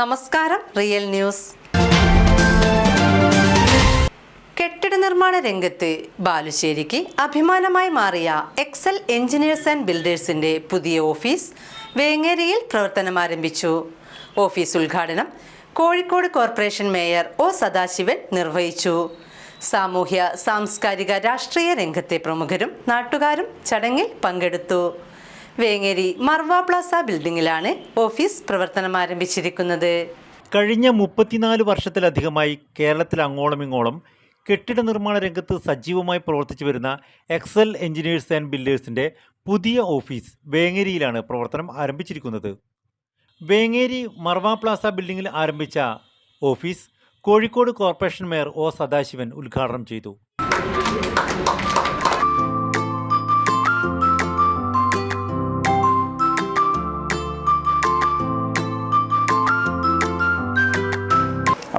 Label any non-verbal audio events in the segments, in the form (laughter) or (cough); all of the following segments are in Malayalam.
നമസ്കാരം റിയൽ ന്യൂസ്. കെട്ടിട നിർമ്മാണ രംഗത്ത് ബാലുശ്ശേരിക്ക് അഭിമാനമായി മാറിയ എക്സൽ എഞ്ചിനീയേഴ്സ് ആൻഡ് ബിൽഡേഴ്സിന്റെ പുതിയ ഓഫീസ് വേങ്ങേരിയിൽ പ്രവർത്തനം ആരംഭിച്ചു. ഓഫീസ് ഉദ്ഘാടനം Kozhikode corporation mayor O Sadasivan നിർവഹിച്ചു. സാമൂഹ്യ സാംസ്കാരിക രാഷ്ട്രീയ രംഗത്തെ പ്രമുഖരും നാട്ടുകാരും ചടങ്ങിൽ പങ്കെടുത്തു. വേങ്ങേരി മർവ പ്ലാസ ബിൽഡിംഗിലാണ് ഓഫീസ് പ്രവർത്തനം ആരംഭിച്ചിരിക്കുന്നത്. കഴിഞ്ഞ മുപ്പത്തിനാല് വർഷത്തിലധികമായി കേരളത്തിൽ അങ്ങോളം ഇങ്ങോളം കെട്ടിട നിർമ്മാണ രംഗത്ത് സജീവമായി പ്രവർത്തിച്ചു വരുന്ന എക്സൽ എഞ്ചിനീയേഴ്സ് ആൻഡ് ബിൽഡേഴ്സിന്റെ പുതിയ ഓഫീസ് വേങ്ങേരിയിലാണ് പ്രവർത്തനം ആരംഭിച്ചിരിക്കുന്നത്. വേങ്ങേരി മർവ പ്ലാസ ബിൽഡിംഗിൽ ആരംഭിച്ച office Kozhikode corporation mayor O Sadasivan ഉദ്ഘാടനം ചെയ്തു.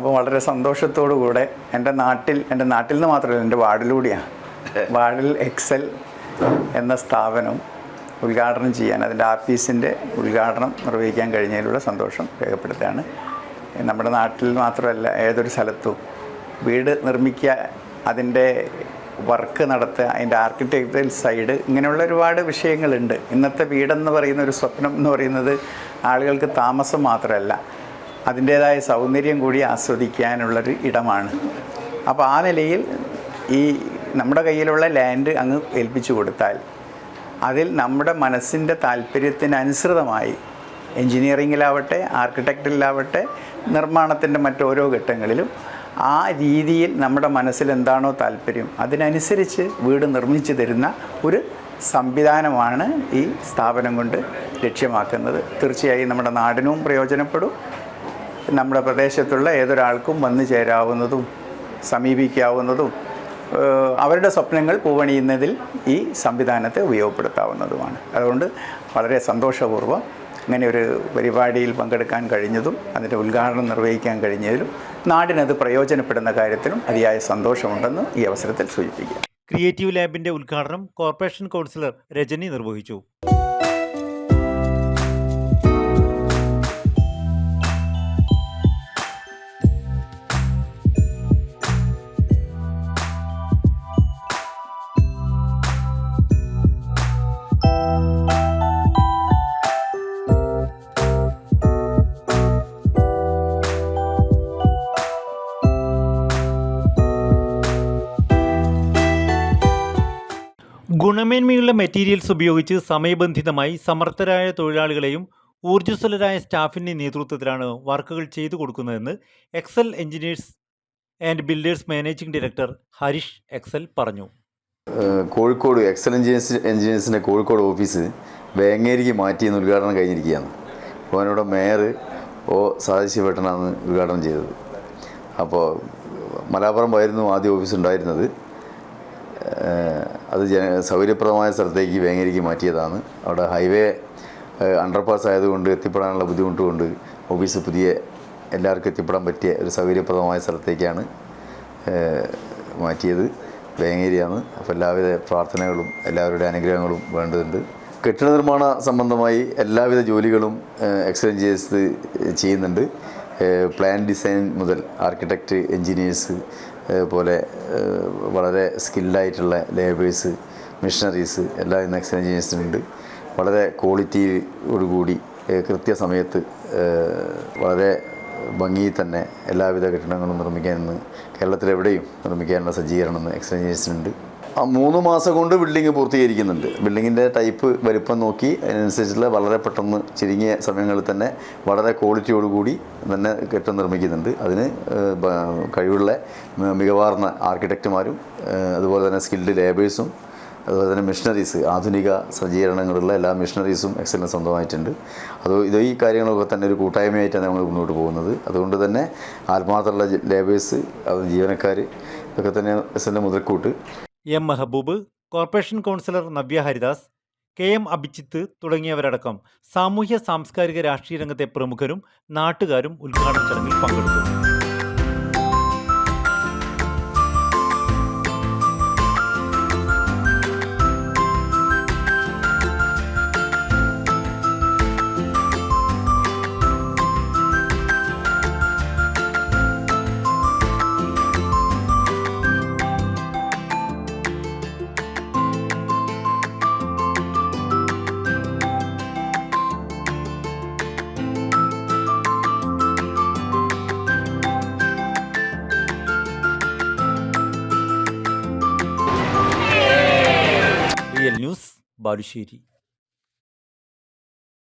അപ്പോൾ വളരെ സന്തോഷത്തോടു കൂടെ എന്റെ നാട്ടിൽ എന്റെ നാട്ടിൽ നിന്ന് മാത്രമല്ല എന്റെ വാർഡിലൂടെയാണ്. (laughs) വാർഡിൽ എക്സൽ എന്ന സ്ഥാപനം ഉദ്ഘാടനം ചെയ്യാൻ അതിന്റെ ആഫീസിന്റെ ഉദ്ഘാടനം നിർവഹിക്കാൻ കഴിഞ്ഞതിലുള്ള സന്തോഷം രേഖപ്പെടുത്തുകയാണ്. നമ്മുടെ നാട്ടിൽ മാത്രമല്ല ഏതൊരു സ്ഥലത്തും വീട് നിർമ്മിക്കുക അതിന്റെ വർക്ക് നടത്തുക അതിന്റെ ആർക്കിടെക്ചറൽ സൈഡ് ഇങ്ങനെയുള്ള ഒരുപാട് വിഷയങ്ങളുണ്ട്. ഇന്നത്തെ വീടെന്ന് പറയുന്ന ഒരു സ്വപ്നം എന്ന് പറയുന്നത് ആളുകൾക്ക് താമസം മാത്രമല്ല അതിന്റേതായ സൗന്ദര്യം കൂടി ആസ്വദിക്കാനുള്ളൊരു ഇടമാണ്. അപ്പോൾ ആ നിലയിൽ ഈ നമ്മുടെ കയ്യിലുള്ള ലാൻഡ് അങ്ങ് ഏൽപ്പിച്ചു കൊടുത്താൽ അതിൽ നമ്മുടെ മനസ്സിന്റെ താല്പര്യത്തിനനുസൃതമായി എൻജിനീയറിങ്ങിലാവട്ടെ ആർക്കിടെക്റ്റിലാവട്ടെ നിർമ്മാണത്തിന്റെ മറ്റോരോ ഘട്ടങ്ങളിലും ആ രീതിയിൽ നമ്മുടെ മനസ്സിൽ എന്താണോ താല്പര്യം അതിനനുസരിച്ച് വീട് നിർമ്മിച്ചു തരുന്ന ഒരു സംവിധാനമാണ് ഈ സ്ഥാപനം കൊണ്ട് ലക്ഷ്യമാക്കുന്നത്. തീർച്ചയായും നമ്മുടെ നാടിനും പ്രയോജനപ്പെടും. നമ്മുടെ പ്രദേശത്തുള്ള ഏതൊരാൾക്കും വന്നു ചേരാവുന്നതും സമീപിക്കാവുന്നതും അവരുടെ സ്വപ്നങ്ങൾ പൂവണിയുന്നതിൽ ഈ സംവിധാനത്തെ ഉപയോഗപ്പെടുത്താവുന്നതുമാണ്. അതുകൊണ്ട് വളരെ സന്തോഷപൂർവം ഇങ്ങനെ ഒരു പരിപാടിയിൽ പങ്കെടുക്കാൻ കഴിഞ്ഞതും അതിന്റെ ഉദ്ഘാടനം നിർവഹിക്കാൻ കഴിഞ്ഞതിലും നാടിനത് പ്രയോജനപ്പെടുന്ന കാര്യത്തിലും അതിയായ സന്തോഷമുണ്ടെന്ന് ഈ അവസരത്തിൽ സൂചിപ്പിക്കുക ക്രിയേറ്റീവ് ലാബിന്റെ ഉദ്ഘാടനം കോർപ്പറേഷൻ കൗൺസിലർ രജനി നിർവഹിച്ചു. ഗുണമേന്മയുള്ള മെറ്റീരിയൽസ് ഉപയോഗിച്ച് സമയബന്ധിതമായി സമർത്ഥരായ തൊഴിലാളികളെയും ഊർജസ്വലരായ സ്റ്റാഫിന്റെ നേതൃത്വത്തിലാണ് വർക്കുകൾ ചെയ്തു കൊടുക്കുന്നതെന്ന് Excel engineers and builders managing director Harish Excel പറഞ്ഞു. കോഴിക്കോട് എക്സൽ എഞ്ചിനീയേഴ്സ് എഞ്ചിനീയേഴ്സിന്റെ കോഴിക്കോട് ഓഫീസ് വേങ്ങേരിക്ക് മാറ്റിയെന്ന് ഉദ്ഘാടനം കഴിഞ്ഞിരിക്കുകയാണ്. അപ്പോൾ അവനോട് മേയർ ഒ സദാശിവട്ടനാണ് ഉദ്ഘാടനം ചെയ്തത്. അപ്പോൾ മലാപ്പുറമായിരുന്നു ആദ്യ ഓഫീസ് ഉണ്ടായിരുന്നത്. അത് ജന സൗകര്യപ്രദമായ സ്ഥലത്തേക്ക് വേങ്ങേരിക്ക് മാറ്റിയതാണ്. അവിടെ ഹൈവേ അണ്ടർപാസ് ആയതുകൊണ്ട് എത്തിപ്പെടാനുള്ള ബുദ്ധിമുട്ട് കൊണ്ട് ഓഫീസ് പുതിയ എല്ലാവർക്കും എത്തിപ്പെടാൻ പറ്റിയ ഒരു സൗകര്യപ്രദമായ സ്ഥലത്തേക്കാണ് മാറ്റിയത്. വേങ്ങേരിയാണ്. അപ്പോൾ എല്ലാവിധ പ്രാർത്ഥനകളും എല്ലാവരുടെ അനുഗ്രഹങ്ങളും വേണ്ടതുണ്ട്. കെട്ടിട നിർമ്മാണ സംബന്ധമായി എല്ലാവിധ ജോലികളും എക്സ്ചേഞ്ച് ചെയ്ത് ചെയ്യുന്നുണ്ട്. പ്ലാൻ ഡിസൈൻ മുതൽ ആർക്കിടെക്റ്റ് എൻജിനീയേഴ്സ് പോലെ വളരെ സ്കിൽഡായിട്ടുള്ള ലേബേഴ്സ് മിഷനറീസ് എല്ലാം ഇന്ന് എക്സൽ എഞ്ചിനീയേഴ്സിനുണ്ട്. വളരെ ക്വാളിറ്റിയോടുകൂടി കൃത്യസമയത്ത് വളരെ ഭംഗിയിൽ തന്നെ എല്ലാവിധ കെട്ടിടങ്ങളും നിർമ്മിക്കാൻ ഇന്ന് കേരളത്തിലെവിടെയും നിർമ്മിക്കാനുള്ള സജ്ജീകരണം ഇന്ന് എക്സ്ചേഞ്ച് എഞ്ചിനീയേഴ്സിനുണ്ട്. ആ മൂന്ന് മാസം കൊണ്ട് ബിൽഡിംഗ് പൂർത്തീകരിക്കുന്നുണ്ട്. ബിൽഡിങ്ങിന്റെ ടൈപ്പ് വലുപ്പം നോക്കി അതിനനുസരിച്ചുള്ള വളരെ പെട്ടെന്ന് ചുരുങ്ങിയ സമയങ്ങളിൽ തന്നെ വളരെ ക്വാളിറ്റിയോടുകൂടി തന്നെ കെട്ടം നിർമ്മിക്കുന്നുണ്ട്. അതിന് കഴിവുള്ള മികവാർന്ന ആർക്കിടെക്റ്റുമാരും അതുപോലെ തന്നെ സ്കിൽഡ് ലേബേഴ്സും അതുപോലെ തന്നെ മിഷണറീസ് ആധുനിക സജ്ജീകരണങ്ങളുള്ള എല്ലാ മിഷണറീസും എക്സലൻസ് സ്വന്തമായിട്ടുണ്ട്. അത് ഇത് ഈ കാര്യങ്ങളൊക്കെ തന്നെ ഒരു കൂട്ടായ്മയായിട്ടാണ് നമ്മൾ മുന്നോട്ട് പോകുന്നത്. അതുകൊണ്ട് തന്നെ ആത്മാർത്ഥമുള്ള ലേബേഴ്സ് അത് ജീവനക്കാർ ഇതൊക്കെ തന്നെ എക്സലിന്റെ മുതൽക്കൂട്ട്. M. Mehboob corporation councillor Navya Haridas K. M. Abhijith തുടങ്ങിയവരടക്കം സാമൂഹ്യ സാംസ്കാരിക രാഷ്ട്രീയ രംഗത്തെ പ്രമുഖരും നാട്ടുകാരും ഉദ്ഘാടന ചടങ്ങിൽ പങ്കെടുത്തു. ന്യൂസ് ബാലുശ്ശേരി.